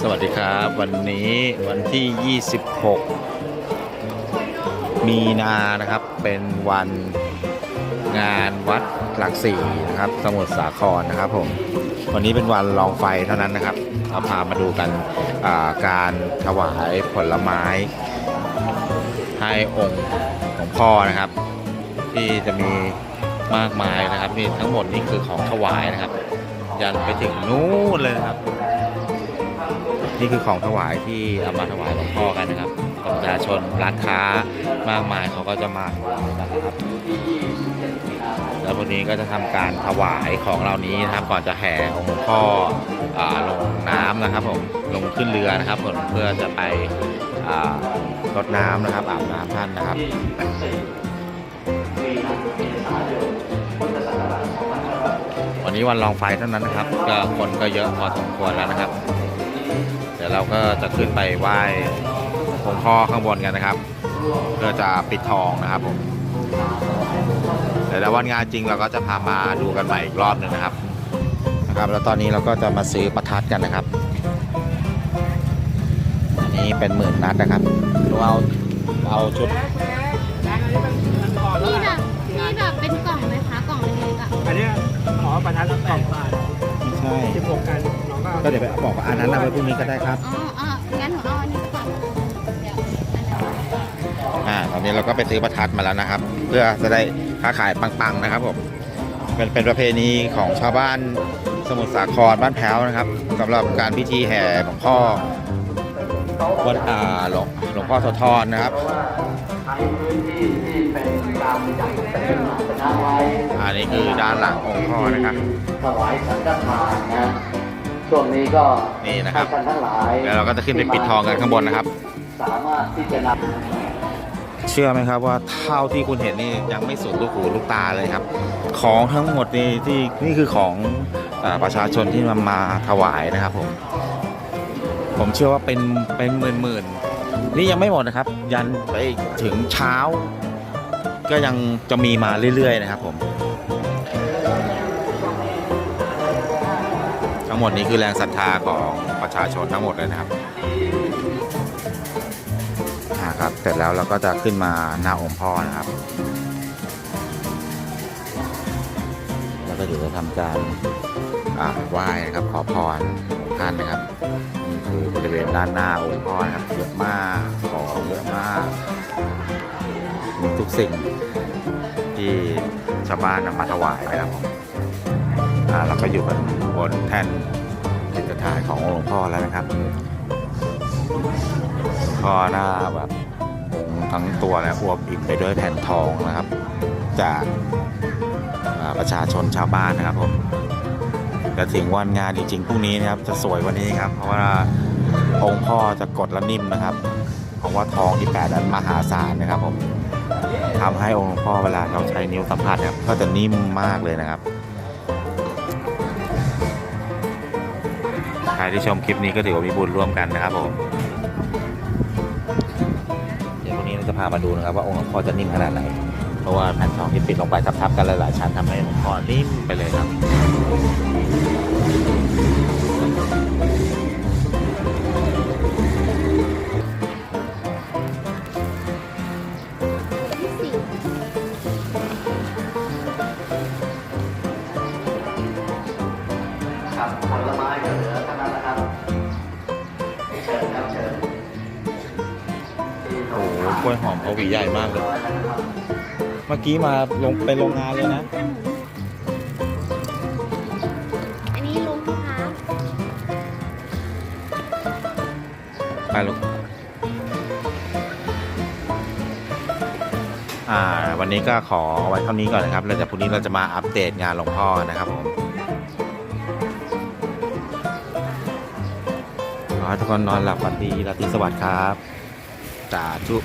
สวัสดีครับ วันนี้วันที่ 26 มีนานะครับเป็นวันงานวัดหลักสี่นะครับสมุทรสาครนะครับผมวันนี้เป็นวันลองไฟเท่านั้นนะครับเราพามาดูกันาการถวายผลไม้ ให้องค์ของพ่อนะครับ ที่จะมีมากมายนะครับนี่ทั้งหมดนี่คือของถวายนะครับ ยันไปถึงนู้นเลยนะครับ นี่คือของถวายที่เอามาถวายหลวงพ่อกันนะครับประชาชนร้านค้ามากมายเขาก็จะมาถวายกันนะครับ แล้ววันนี้ก็จะทำการถวายของเหล่านี้นะครับ ก่อนจะแห่องค์หลวงพ่ออลงน้ำนะครับผมลงขึ้นเรือนะครับผมเพื่อจะไปรดน้ำนะครับอาบน้ำท่านนะครับวันนี้วันลองไฟเท่านั้นนะครับ ก็คนก็เยอะพอสมควรแล้วนะครับ ดี๋ยวเราก็จะขึ้นไปไหว้องค์พ่อข้างบนกันนะครับ เพื่อจะปิดทองนะครับผมเดี๋ยววันงานจริงเราก็จะพามาดูกันใหม่อีกรอบหนึ่งนะครับนะครับ แล้วตอนนี้เราก็จะมาซื้อประทัดกันนะครับ อันนี้เป็นหมื่นนัดนะครับเราเอาเอาชุดนี่แบบนี่แบบเป็นกล่องไหมคะกล่องเล็กๆอะอันเนี้ยขอประทัดละกล่องบาทไม่ใช่สิบหกกันน้อง ก็ก็เดี๋ยวไปบอกว่าอันนั้นเอาไว้พรุ่งนี้ก็ได้ครับ อ๋ออ๋องั้นหนูเอาอันนี้ก่อนเดี๋ยวอันนั้นอ่าตอนนี้เราก็ไปซื้อประทัดมาแล้วนะครับ เพื่อจะได้ค้าขายปังๆนะครับผมเป็นเป็นประเพณีของชาวบ้านสมุทรสาครบ้านแพ้วนะครับสำหรับการพิธีแห่หลวงพ่อวัดอ่าหลวงหลวงพ่อโสธรนะครับอันนี้คือด้านหลังองค์พ่อนะครับ ถวายสังฆทานนะ ช่วงนี้ก็นี่นะครับให้ท่านทั้งหลายเดี๋ยวเราก็จะขึ้นไปปิดทองกันข้างบนนะครับ สามารถที่จะนเชื่อไหมครับว่าเท่าที่คุณเห็นนี่ยังไม่สุดลูกหูลูกตาเลยครับ ของทั้งหมดนี่ที่นี่คือของอาประชาชนที่มามาถวายนะครับผมผมเชื่อว่าเป็นเป็นหมื่นหมื่นๆนี่ยังไม่หมดนะครับ ยันไปถึงเช้า ก็ยังจะมีมาเรื่อยๆนะครับผม งหมดนี้คือแรงศรัทธาของประชาชนทั้งหมดเลยนะครับอ่าครับเสร็จแล้วเราก็จะขึ้นมาหน้าองค์พ่อนะครับ แล้วก็เดี๋ยวจะทำการไหว้นะครับ ขอพรของท่านนะครับนี่คือบริเวณด้านหน้าองค์พ่อนะครับเยอะมากของเยอะมากมีทุกสิ่งที่ชาวบ้านนำมาถวายนะครับ อ่าเราก็อยู่กันบนแท่นจิตฐานขององค์หลวงพ่อแล้วนะครับก็หน้าแบบทั้งตัวและอวบอิ่มไปด้วยแผ่นทองนะครับ จากประชาชนชาวบ้านนะครับผมแต่ถึงวันงานจริงๆพรุ่งนี้นะครับ จะสวยกวันนี้ครับ เพราะว่าองค์พ่อจะกดและนิ่มนะครับ เพราะว่าทองที่แปดนั้นมหาศาลนะครับผมทำให้องค์พ่อเวลาเราใช้นิ้วสัมผัสครับก็จะนิ่มมากเลยนะครับ รที่ชมคลิปนี้ก็ถือว่ามีบุญร่วมกันนะครับผม เดี๋ยววันนี้เราจะพามาดูนะครับว่าองค์หลวงพ่อจะนิ่มขนาดไหน เพราะว่าแผ่นทองที่ปิดลงไปทับๆกันหลายๆชั้นทำให้หลวงพ่อนิ่มไปเลยครับ กล้วยหอมเขาหวีใหญ่มากเลย เมื่อกี้มาลงไปโรงงานเลยนะ อันนี้ลุงคะไปลูกอ่า วันนี้ก็ขอเอาไว้เท่านี้ก่อนนะครับ แล้วเดี๋ยวพรุ่งนี้เราจะมาอัปเดตงานหลวงพ่อนะครับผมขอให้ทุกคนนอนหลับฝันดีราตรีสวัสดิ์ครับสาธุ